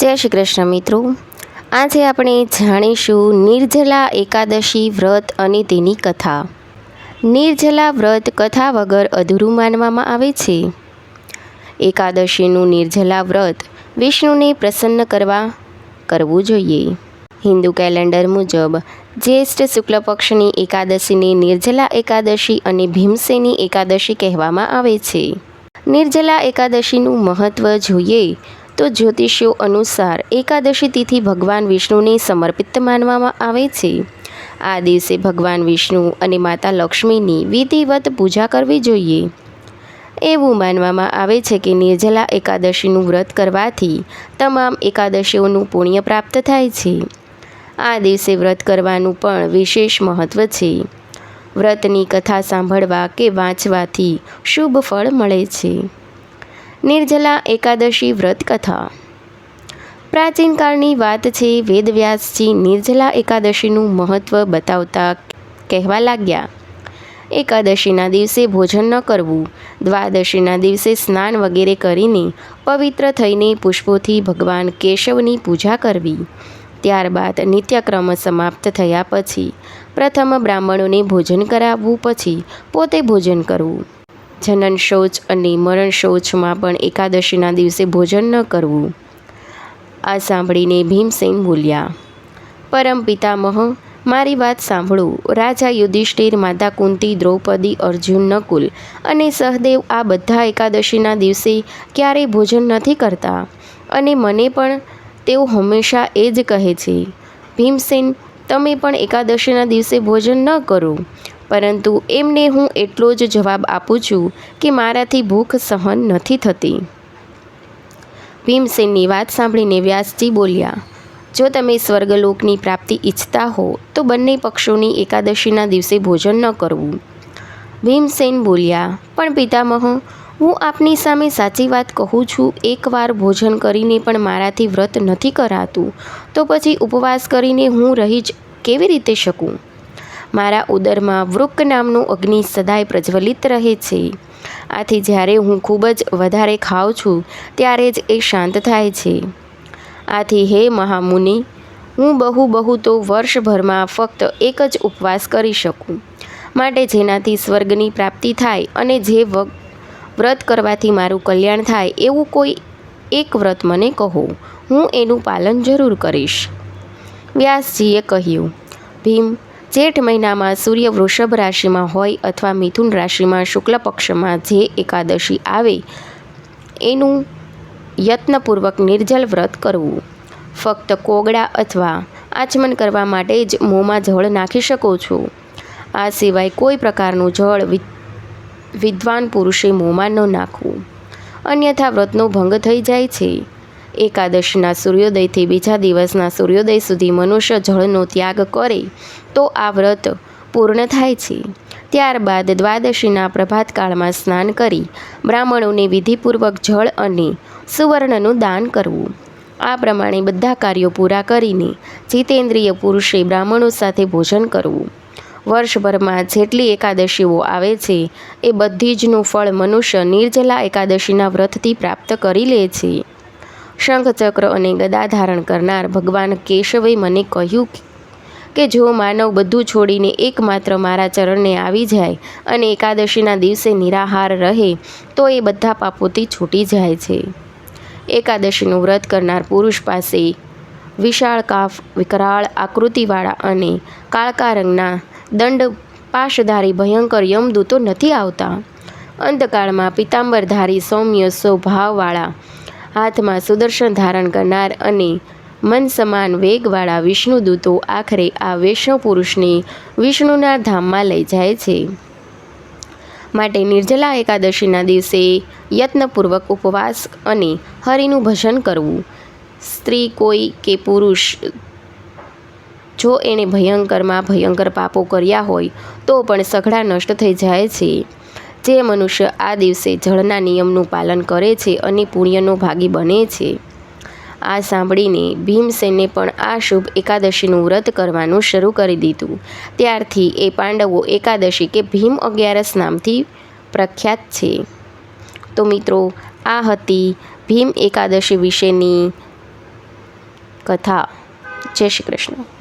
જય શ્રી કૃષ્ણ મિત્રો. આજે આપણે જાણીશું નિર્જલા એકાદશી વ્રત અને તેની કથા. નિર્જલા વ્રત કથા વગર અધૂરું માનવામાં આવે છે. એકાદશીનું નિર્જલા વ્રત વિષ્ણુને પ્રસન્ન કરવા કરવું જોઈએ. હિન્દુ કેલેન્ડર મુજબ જ્યેષ્ઠ શુક્લ પક્ષની એકાદશીને નિર્જલા એકાદશી અને ભીમસેની એકાદશી કહેવામાં આવે છે. નિર્જલા એકાદશીનું મહત્ત્વ જોઈએ તો જ્યોતિષીઓ અનુસાર એકાદશી તિથિ ભગવાન વિષ્ણુને સમર્પિત માનવામાં આવે છે. આ દિવસે ભગવાન વિષ્ણુ અને માતા લક્ષ્મીની વિધિવત પૂજા કરવી જોઈએ. એવું માનવામાં આવે છે કે નિર્જલા એકાદશીનું વ્રત કરવાથી તમામ એકાદશીઓનું પુણ્ય પ્રાપ્ત થાય છે. આ દિવસે વ્રત કરવાનું પણ વિશેષ મહત્ત્વ છે. વ્રતની કથા સાંભળવા કે વાંચવાથી શુભ ફળ મળે છે. નિર્જલા એકાદશી વ્રત કથા. પ્રાચીન કાળની વાત છે, વેદવ્યાસજી નિર્જલા એકાદશીનું મહત્ત્વ બતાવતા કહેવા લાગ્યા. એકાદશીના દિવસે ભોજન ન કરવું, દ્વાદશીના દિવસે સ્નાન વગેરે કરીને પવિત્ર થઈને પુષ્પોથી ભગવાન કેશવની પૂજા કરવી. ત્યારબાદ નિત્યક્રમ સમાપ્ત થયા પછી પ્રથમ બ્રાહ્મણોને ભોજન કરાવવું પછી પોતે ભોજન કરવું. જનન શૌચ અને મરણ શૌચમાં પણ એકાદશીના દિવસે ભોજન ન કરવું. આ સાંભળીને ભીમસેન બોલ્યા, પરમ પિતામહ, મારી વાત સાંભળો. રાજા યુધિષ્ઠિર, માતા કુંતી, દ્રૌપદી, અર્જુન, નકુલ અને સહદેવ આ બધા એકાદશીના દિવસે ક્યારેય ભોજન નથી કરતા અને મને પણ તેઓ હંમેશા એ જ કહે છે. ભીમસેન, તમે પણ એકાદશીના દિવસે ભોજન ન કરો. પરંતુ એમને હું એટલો જ જવાબ આપું છું કે મારાથી ભૂખ સહન નથી થતી. ભીમસેનની વાત સાંભળીને વ્યાસજી બોલ્યા, જો તમે સ્વર્ગલોકની પ્રાપ્તિ ઈચ્છતા હો, તો બંને પક્ષોની એકાદશીના દિવસે ભોજન ન કરવું. ભીમસેન બોલ્યા, પણ પિતામહ, હું આપની સામે સાચી વાત કહું છું, એકવાર ભોજન કરીને પણ મારાથી વ્રત નથી કરાતું, તો પછી ઉપવાસ કરીને હું રહી જ કેવી રીતે શકું? મારા ઉદરમાં વૃક નામનું અગ્નિ સદાય પ્રજ્વલિત રહે છે. આથી જ્યારે હું ખૂબ જ વધારે ખાઉં છું, ત્યારે જ એ શાંત થાય છે. આથી હે મહામુનિ, હું બહુ બહુ તો વર્ષભરમાં ફક્ત એક જ ઉપવાસ કરી શકું. માટે જેનાથી સ્વર્ગની પ્રાપ્તિ થાય અને જે વ્રત કરવાથી મારું કલ્યાણ થાય એવું કોઈ એક વ્રત મને કહો, હું એનું પાલન જરૂર કરીશ. વ્યાસજીએ કહ્યું, ભીમ જેઠ મહિનામાં સૂર્ય વૃષભ રાશિમાં હોય અથવા મિથુન રાશિમાં શુક્લ પક્ષમાં જે એકાદશી આવે, એનું યત્નપૂર્વક નિર્જલ વ્રત કરવું. ફક્ત કોગળા અથવા આચમન કરવા માટે જ મોંમાં જળ નાખી શકો છો. આ સિવાય કોઈ પ્રકારનું જળ વિદ્વાન પુરુષે મોંમાં ન નાખવું. અન્યથા વ્રતનો ભંગ થઈ જાય છે. એકાદશીના સૂર્યોદયથી બીજા દિવસના સૂર્યોદય સુધી મનુષ્ય જળનો ત્યાગ કરે તો આ વ્રત પૂર્ણ થાય છે. ત્યારબાદ દ્વાદશીના પ્રભાતકાળમાં સ્નાન કરી બ્રાહ્મણોને વિધિપૂર્વક જળ અને સુવર્ણનું દાન કરવું. આ પ્રમાણે બધા કાર્યો પૂરા કરીને જીતેન્દ્રિય પુરુષે બ્રાહ્મણો સાથે ભોજન કરવું. વર્ષભરમાં જેટલી એકાદશીઓ આવે છે, એ બધી જનું ફળ મનુષ્ય નિર્જલા એકાદશીના વ્રતથી પ્રાપ્ત કરી લે છે. શંખચક્ર અને ગદા ધારણ કરનાર ભગવાન કેશવે મને કહ્યું કે જો માનવ બધું છોડીને એકમાત્ર મારા ચરણને આવી જાય અને એકાદશીના દિવસે નિરાહાર રહે, તો એ બધા પાપોથી છૂટી જાય છે. એકાદશીનું વ્રત કરનાર પુરુષ પાસે વિશાળ કાફ, વિકરાળ આકૃતિવાળા અને કાળકા રંગના દંડ પાશધારી ભયંકર યમદૂતો નથી આવતા. અંતકાળમાં પિતાંબરધારી સૌમ્ય સ્વભાવવાળા હાથમાં સુદર્શન ધારણ કરનાર અને મન સમાન વેગવાળા વિષ્ણુદૂતો આખરે આ વૈષ્ણવ પુરુષને વિષ્ણુના ધામમાં લઈ જાય છે. માટે નિર્જલા એકાદશીના દિવસે યત્નપૂર્વક ઉપવાસ અને હરિનું ભજન કરવું. સ્ત્રી કોઈ કે પુરુષ જો એણે ભયંકરમાં ભયંકર પાપો કર્યા હોય તો પણ સઘળા નષ્ટ થઈ જાય છે. જે મનુષ્ય આ દિવસે જળના નિયમનું પાલન કરે છે અને પુણ્યનો ભાગી બને છે. આ સાંભળીને ભીમસેને પણ આ શુભ એકાદશીનું વ્રત કરવાનું શરૂ કરી દીધું. ત્યારથી એ પાંડવો એકાદશી કે ભીમ અગિયારસ નામથી પ્રખ્યાત છે. તો મિત્રો, આ હતી ભીમ એકાદશી વિશેની કથા. જય શ્રી કૃષ્ણ.